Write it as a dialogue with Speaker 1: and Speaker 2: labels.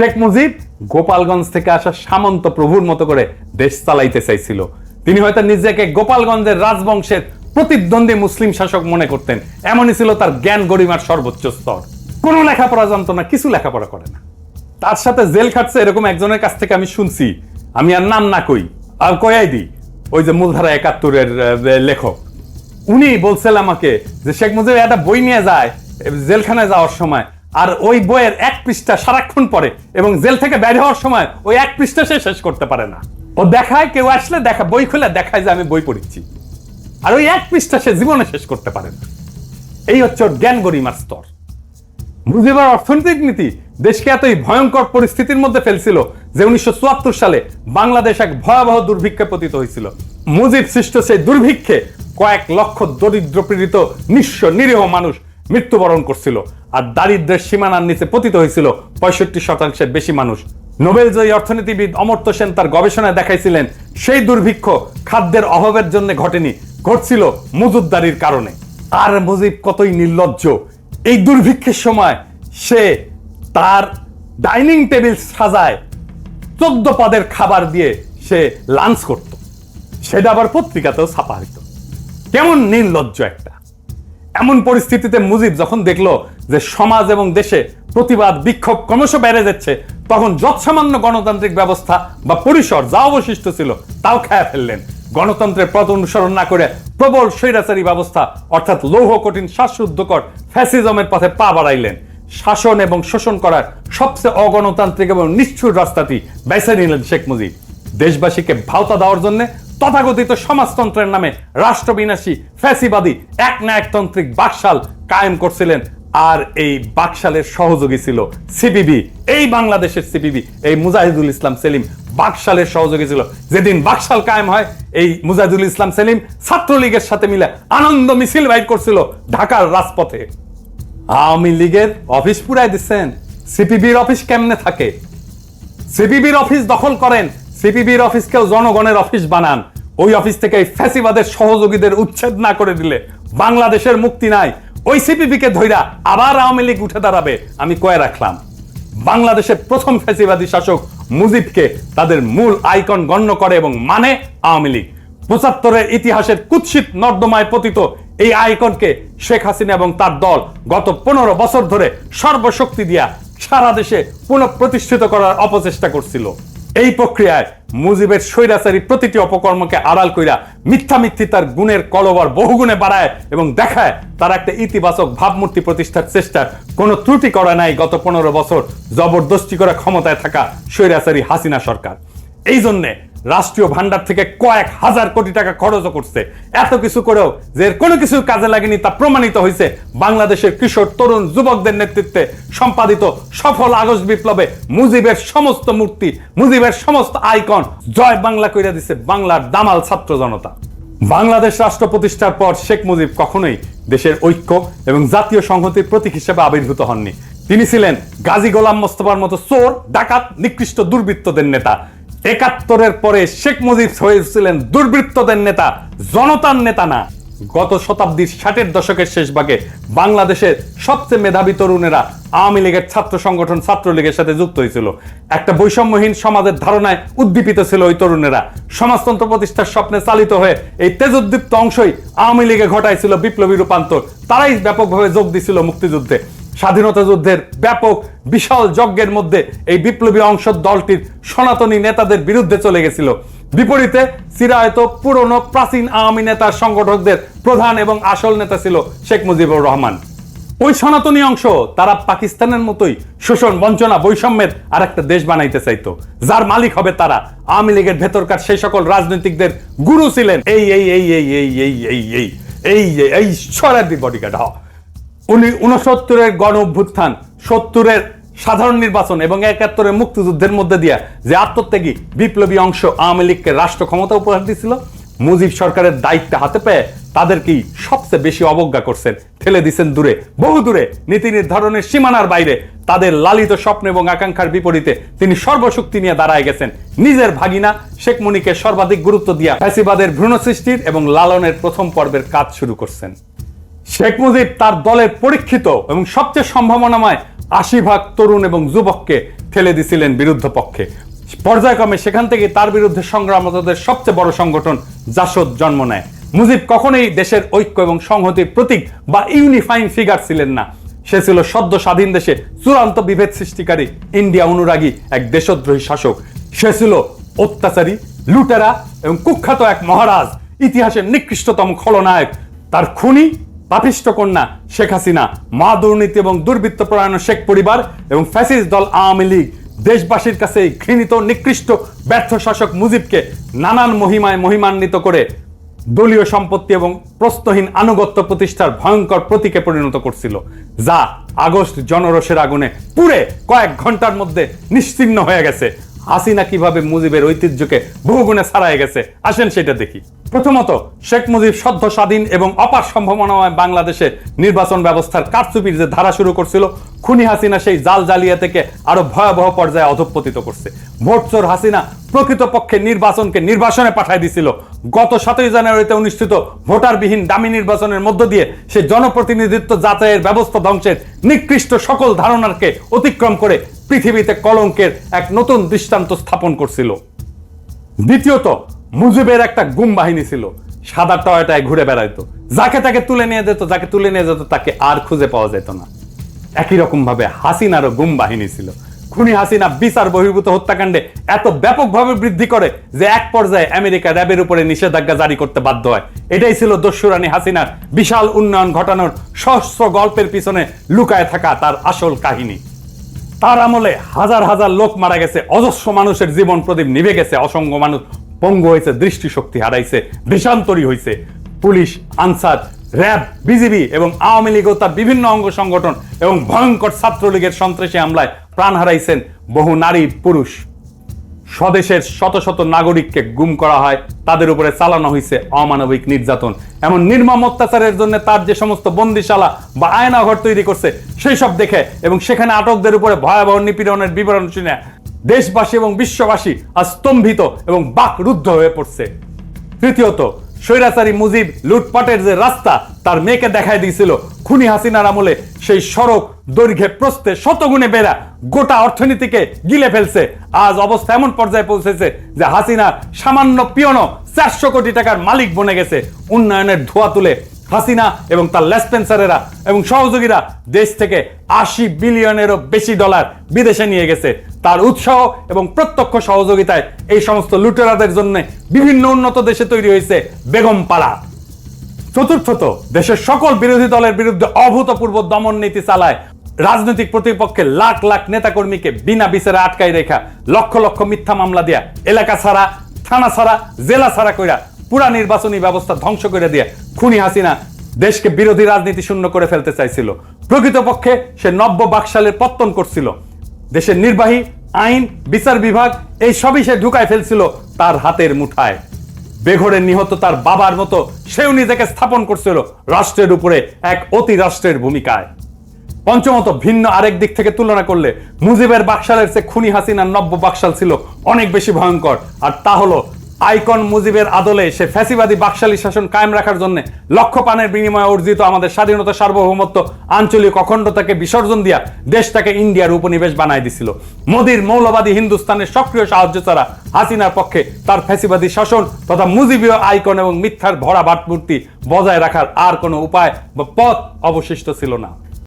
Speaker 1: শেখ মুজিব গোপালগঞ্জ থেকে আসা সামন্ত প্রভুর মতো করে দেশ চালাইতে চাইছিল। তিনি হয়তো নিজেকে গোপালগঞ্জের রাজবংশের প্রতিদ্বন্দ্বী মুসলিম শাসক মনে করতেন। এমনই ছিল তার জ্ঞান গরিমার সর্বোচ্চ স্তর। কোনো লেখাপড়া জানতো না, কিছু লেখাপড়া করে না। তার সাথে জেল খাটছে এরকম একজনের কাছ থেকে আমি শুনছি। আমি আর নাম না কই, আর কয়াই দিই। ওই যে মূলধারা একাত্তরের লেখক। উনি বলছিল আমাকে যে শেখ মুজিব একটা বই নিয়ে যায় জেলখানায় যাওয়ার সময়। আর ওই বইয়ের এক পৃষ্ঠা সারাক্ষণ পড়ে এবং জেল থেকে বের হওয়ার সময় ওই এক পৃষ্ঠা সে শেষ করতে পারে না। ও দেখায়, কেউ আসলে দেখা, বই খুলে দেখায় যে আমি বই পড়েছি। আর ওই এক পৃষ্ঠা সে জীবনে শেষ করতে পারে না। এই হচ্ছে ওর জ্ঞান গরিমার স্তর। মুজিবের অর্থনৈতিক নীতি দেশকে এতই ভয়ঙ্কর পরিস্থিতির মধ্যে ফেলছিল যে উনিশশো চুয়াত্তর সালে বাংলাদেশ এক ভয়াবহ দুর্ভিক্ষে পতিত হয়েছিল। মুজিব সৃষ্ট সেই দুর্ভিক্ষে কয়েক লক্ষ দরিদ্র পীড়িত, নিঃস্ব, নিরীহ মানুষ মৃত্যুবরণ করছিল আর দারিদ্রের সীমানার নিচে পতিত হয়েছিল পঁয়ষট্টি শতাংশের বেশি মানুষ। নোবেলজয়ী অর্থনীতিবিদ অমর্ত্য সেন তার গবেষণায় দেখাইছিলেন, সেই দুর্ভিক্ষ খাদ্যের অভাবের জন্য ঘটেনি, ঘটছিল মজুদদারির কারণে। আর মুজিব কতই নির্লজ্জ, এই দুর্ভিক্ষের সময় সে তার ডাইনিং টেবিল সাজায়, চোদ্দ পদের খাবার দিয়ে সে লাঞ্চ করত। সেটা আবার পত্রিকাতেও ছাপা হইতো। কেমন নির্লজ্জ একটা। এমন পরিস্থিতিতে মুজিব যখন দেখল যে সমাজ এবং দেশে প্রতিবাদ, বিক্ষোভ ক্রমশ বেড়ে যাচ্ছে, তখন যৎসামান্য গণতান্ত্রিক ব্যবস্থা বা পরিসর যা অবশিষ্ট ছিল তাও খেয়ে ফেললেন। গণতন্ত্রের পথ অনুসরণ না করে প্রবল স্বৈরাচারী ব্যবস্থা, অর্থাৎ লৌহ কঠিন, শ্বাসরুদ্ধকর ফ্যাসিজমের পথে পা বাড়াইলেন। শাসন এবং শোষণ করার সবচেয়ে অগণতান্ত্রিক এবং নিষ্ঠুর রাস্তাটি বেছে নিলেন শেখ মুজিব। দেশবাসীকে ভাওতা দেওয়ার জন্য তথাকথিত সমাজতন্ত্রের নামে রাষ্ট্রবিনাশী, ফ্যাসিবাদী এক না একতান্ত্রিক বাকশাল কায়েম করছিলেন। আর এই বাকশালের সহযোগী ছিল সিপিবি। এই বাংলাদেশের সিপিবি, এই মুজাহিদুল ইসলাম সেলিম বাকশালের সহযোগী ছিল। যেদিন বাকশাল কায়েম হয়, এই মুজাহিদুল ইসলাম সেলিম ছাত্রলীগের সাথে মিলে আনন্দ মিছিল বাইর করছিল ঢাকার রাজপথে। আওয়ামী লীগের অফিস পুরাই দিচ্ছেন। সিপিবির অফিস কেমনে থাকে? সিপিবির অফিস দখল করেন। সিপিবির অফিসকেও জনগণের অফিস বানান। ওই অফিস থেকে এই ফ্যাসিবাদের সহযোগীদের উচ্ছেদ না করে দিলে বাংলাদেশের মুক্তি নাই। ওই সিপিবিকে ধইরা আবার আওয়ামী লীগ উঠে দাঁড়াবে, আমি কয়ে রাখলাম। বাংলাদেশের প্রথম ফ্যাসিবাদী শাসক মুজিবকে তাদের মূল আইকন গণ্য করে এবং মানে আওয়ামী লীগ। পঁচাত্তরের ইতিহাসের কুৎসিত নর্দমায় পতিত এই আইকনকে শেখ হাসিনা এবং তার দল গত পনেরো বছর ধরে সর্বশক্তি দিয়া সারা দেশে পুনঃপ্রতিষ্ঠিত করার অপচেষ্টা করছিল। এই প্রক্রিয়ায় মুজিবের স্বৈরাচারী প্রতিটি অপকর্মকে আড়াল কইরা মিথ্যা মিথ্যি তার গুণের কলবর বহুগুণে বাড়ায় এবং দেখায় তার একটা ইতিবাচক ভাবমূর্তি প্রতিষ্ঠার চেষ্টা কোনো ত্রুটি করা নাই গত পনেরো বছর জবরদস্তি করে ক্ষমতায় থাকা স্বৈরাচারী হাসিনা সরকার। এই জন্যে রাষ্ট্রীয় ভান্ডার থেকে কয়েক হাজার কোটি টাকা খরচ করছে। এত কিছু করেও যে কোনো কিছু কাজে লাগেনি তা প্রমাণিত হয়েছে। বাংলাদেশের কিশোর, তরুণ যুবকদের নেতৃত্বে সম্পাদিত সফল আগস্ট বিপ্লবে মুজিবের সমস্ত মূর্তি, মুজিবের সমস্ত আইকন জয় বাংলা কইরা দিছে বাংলার দামাল ছাত্র জনতা। বাংলাদেশ রাষ্ট্র প্রতিষ্ঠার পর শেখ মুজিব কখনোই দেশের ঐক্য এবং জাতীয় সংহতির প্রতীক হিসেবে আবির্ভূত হননি। তিনি ছিলেন গাজী গোলাম মোস্তফার মতো চোর, ডাকাত, নিকৃষ্ট দুর্বৃত্তদের নেতা। একাত্তরের পরে শেখ মুজিব হয়েছিলেন দুর্বৃত্তদের নেতা, জনতার নেতা না। গত শতাব্দীর ষাটের দশকের শেষ ভাগে বাংলাদেশের সবচেয়ে মেধাবী তরুণেরা আওয়ামী লীগের ছাত্র সংগঠন ছাত্রলীগের সাথে যুক্ত হয়েছিল। একটা বৈষম্যহীন সমাজের ধারণায় উদ্দীপিত ছিল ওই তরুণেরা। সমাজতন্ত্র প্রতিষ্ঠার স্বপ্নে চালিত হয়ে এই তেজোদ্দীপ্ত অংশই আওয়ামী লীগে ঘটাইছিল বিপ্লবী রূপান্তর। তারাই ব্যাপকভাবে যোগ দিছিল মুক্তিযুদ্ধে। স্বাধীনতা যুদ্ধের ব্যাপক বিশাল যজ্ঞের মধ্যে এই বিপ্লবী অংশ দলটির সনাতনী নেতাদের বিরুদ্ধে চলে গেছিল বিপরীতে চিরায়ত পুরনো প্রাচীন আওয়ামী নেতার সংগঠকদের প্রধান এবং আসল নেতা ছিল শেখ মুজিবুর রহমান ওই সনাতনী অংশ তারা পাকিস্তানের মতোই শোষণ বঞ্চনা বৈষম্যের আর একটা দেশ বানাইতে চাইতো যার মালিক হবে তারা আওয়ামী লীগের ভেতরকার সেই সকল রাজনৈতিকদের গুরু ছিলেন এই এই এই এই এই এই এই এই এই এই সরাদি বডিগার্ড হ উনি উনসত্তরের গণ অভ্যুত্থান সত্তরের সাধারণ নির্বাচন এবং একাত্তরের মুক্তিযুদ্ধের মধ্যে দিয়া যে আত্মত্যাগী বিপ্লবী অংশ আওয়ামী লীগকে রাষ্ট্র ক্ষমতা উপহার দিছিল, মুজিব সরকারের দায়িত্ব হাতে পেয়ে তাদেরকেই সবচেয়ে বেশি অবজ্ঞা করছেন, ঠেলে দিচ্ছেন দূরে, বহু দূরে, নীতি নির্ধারণের সীমানার বাইরে, তাদের লালিত স্বপ্ন এবং আকাঙ্ক্ষার বিপরীতে তিনি সর্বশক্তি নিয়ে দাঁড়ায় গেছেন। নিজের ভাগিনা শেখ মুনিকে সর্বাধিক গুরুত্ব দিয়া ফ্যাসিবাদের ভ্রূণ সৃষ্টির এবং লালনের প্রথম পর্বের কাজ শুরু করছেন। শেখ মুজিব তার দলের পরীক্ষিত এবং সবচেয়ে সম্ভাবনাময় আশি ভাগ তরুণ এবং যুবককে ঠেলে দিছিলেন বিরুদ্ধ পক্ষে। পর্যায়ক্রমে সেখান থেকে তার বিরুদ্ধে সংগ্রামরতদের সবচেয়ে বড় সংগঠন জাসদ জন্ম নেয়। মুজিব কখনোই দেশের ঐক্য এবং সংহতির প্রতীক বা ইউনিফাইং ফিগার ছিলেন না। সে ছিল সদ্য স্বাধীন দেশে চূড়ান্ত বিভেদ সৃষ্টিকারী ইন্ডিয়া অনুরাগী এক দেশদ্রোহী শাসক। সে ছিল অত্যাচারী, লুটেরা এবং কুখ্যাত এক মহারাজ, ইতিহাসের নিকৃষ্টতম খলনায়ক। তার খুনি পাপিষ্ট কন্যা শেখ হাসিনা, মা দুর্নীতি এবং দুর্বৃত্ত পরায়ণ শেখ পরিবার এবং ফ্যাসিস্ট দল আওয়ামী লীগ দেশবাসীর কাছে ঘৃণিত, নিকৃষ্ট, ব্যর্থ শাসক মুজিবকে নানান মহিমায় মহিমান্বিত করে দলীয় সম্পত্তি এবং প্রশ্নহীন আনুগত্য প্রতিষ্ঠার ভয়ঙ্কর প্রতীকে পরিণত করছিল, যা আগস্ট জনরসের আগুনে পুড়ে কয়েক ঘণ্টার মধ্যে নিশ্চিহ্ন হয়ে গেছে। হাসিনা কীভাবে মুজিবের ঐতিহ্যকে বহুগুণে ছাড়াই গেছে? আসেন সেটা দেখি। প্রথমত, শেখ মুজিব সদ্য স্বাধীন এবং অপার সম্ভাবনাময় বাংলাদেশে নির্বাচন ব্যবস্থার কারচুপির যে ধারা শুরু করছিল, খুনি হাসিনা সেই জাল জালিয়া থেকে আরও ভয়াবহ পর্যায়ে অধঃপতিত করছে। ভোট চোর হাসিনা প্রকৃতপক্ষে নির্বাচনকে নির্বাসনে পাঠায় দিছিল। গত সাতই জানুয়ারিতে অনুষ্ঠিত ভোটারবিহীন দামি নির্বাচনের মধ্য দিয়ে সে জনপ্রতিনিধিত্ব যাচাইয়ের ব্যবস্থা ধ্বংসের নিকৃষ্ট সকল ধারণাকে অতিক্রম করে পৃথিবীতে কলঙ্কের এক নতুন দৃষ্টান্ত স্থাপন করছিল। দ্বিতীয়ত, মুজিবের একটা গুম বাহিনী ছিল। সাদা টয়টায় ঘুরে বেড়াইতো। যাকে তাকে তুলে নিয়ে যেত, যাকে তুলে নিয়ে যেত, তাকে আর খুঁজে পাওয়া যেত না। একই রকম ভাবে হাসিনারও গুম বাহিনী ছিল। খুনি হাসিনা বিচার বহির্ভূত হত্যাকাণ্ডে এত ব্যাপকভাবে বৃদ্ধি করে যে এক পর্যায়ে আমেরিকা র্যাবের উপরে নিষেধাজ্ঞা জারি করতে বাধ্য হয়। এটাই ছিল দস্যুরানী হাসিনার বিশাল উন্নয়ন ঘটানোর সহস্র গল্পের পিছনে লুকায় থাকা তার আসল কাহিনী। তার আমলে হাজার হাজার লোক মারা গেছে। অজস্র মানুষের জীবন প্রদীপ নিভে গেছে। অসংখ্য মানুষ পঙ্গু হয়েছে, দৃষ্টিশক্তি হারাইছে, দেশান্তরী হয়েছে পুলিশ, আনসার, র্যাব, বিজিবি এবং আওয়ামী লীগ তার বিভিন্ন অঙ্গ সংগঠন এবং ভয়ঙ্কর ছাত্রলীগের সন্ত্রাসী হামলায় প্রাণ হারাইছেন বহু নারী, পুরুষ। স্বদেশের শত শত নাগরিককে গুম করা হয়, তাদের উপরে চালানো হয়েছে অমানবিক নির্যাতন। এমন নির্মম অত্যাচারের জন্য তার যে সমস্ত বন্দিশালা বা আয়নাঘর তৈরি করছে, সেই সব দেখে এবং সেখানে আটকদের উপরে ভয়াবহ নিপীড়নের বিবরণ শুনে দেশবাসী এবং বিশ্ববাসী স্তম্ভিত এবং বাকরুদ্ধ হয়ে পড়ছে। তৃতীয়ত, স্বৈরাচারী মুজিব লুটপাটের যে রাস্তা, তার মেয়েকে দেখায় দিয়েছিল খুনি হাসিনার আমলে সেই সড়ক দৈর্ঘ্যে প্রস্তে শতগুণে বেড়া গোটা অর্থনীতিকে গিলে ফেলছে। আজ অবস্থা এমন পর্যায়ে পৌঁছেছে যে হাসিনা সামান্য পিয়নো চারশো কোটি টাকার মালিক বনে গেছে। উন্নয়নের ধোয়া তুলে হাসিনা এবং তার লেসপেন্সারেরা এবং সহযোগীরা দেশ থেকে আশি বিলিয়নেরও বেশি ডলার বিদেশে নিয়ে গেছে। তার উৎসাহ এবং প্রত্যক্ষ সহযোগিতায় এই সমস্ত লুটেরাদের জন্য বিভিন্ন উন্নত দেশে তৈরি হয়েছে বেগম পাড়া। চতুর্থত, দেশের সকল বিরোধী দলের বিরুদ্ধে অভূতপূর্ব দমন নীতি চালায় রাজনৈতিক প্রতিপক্ষের লাখ লাখ নেতাকর্মীকে বিনা বিচারে আটকাই রেখা লক্ষ লক্ষ মিথ্যা মামলা দিয়া, এলাকা ছাড়া, থানা ছাড়া, জেলা ছাড়া কইরা পুরা নির্বাচনী ব্যবস্থা ধ্বংস করে দিয়ে খুনি হাসিনা দেশকে বিরোধী রাজনীতি শূন্য করে ফেলতে চাইছিল। প্রকৃতপক্ষে সে নব্য বাকশালের পত্তন করছিল। দেশের নির্বাহী, আইন, বিচার বিভাগ, এই সবই সে ঢুকায় ফেলছিল তার হাতের মুঠায়। বেঘরে নিহত তার বাবার মতো সেও নিজেকে স্থাপন করছিল রাষ্ট্রের উপরে এক অতি রাষ্ট্রের ভূমিকায়। পঞ্চমত ভিন্ন আরেক দিক থেকে তুলনা করলে মুজিবের বাকশালের চেয়ে খুনি হাসিনার নব্য বাকশাল ছিল অনেক বেশি ভয়ঙ্কর। আর তা হলো, আইকন মুজিবের আদলে সে ফ্যাসিবাদী বাকশালী শাসন কায়েম রাখার জন্য লক্ষ পানের বিনিময়ে অর্জিত আমাদের স্বাধীনতা সার্বভৌমত্ব আঞ্চলিক অখণ্ডতাকে বিসর্জন দিয়া দেশটাকে ইন্ডিয়ার উপনিবেশ বানায় দিছিল। মোদির মৌলবাদী হিন্দুস্তানের সক্রিয় সাহায্য ছাড়া হাসিনার পক্ষে তার ফ্যাসিবাদী শাসন তথা মুজিবীয় আইকন এবং মিথ্যার ভরা বাটমূর্তি বজায় রাখার আর কোনো উপায় বা পথ অবশিষ্ট ছিল না।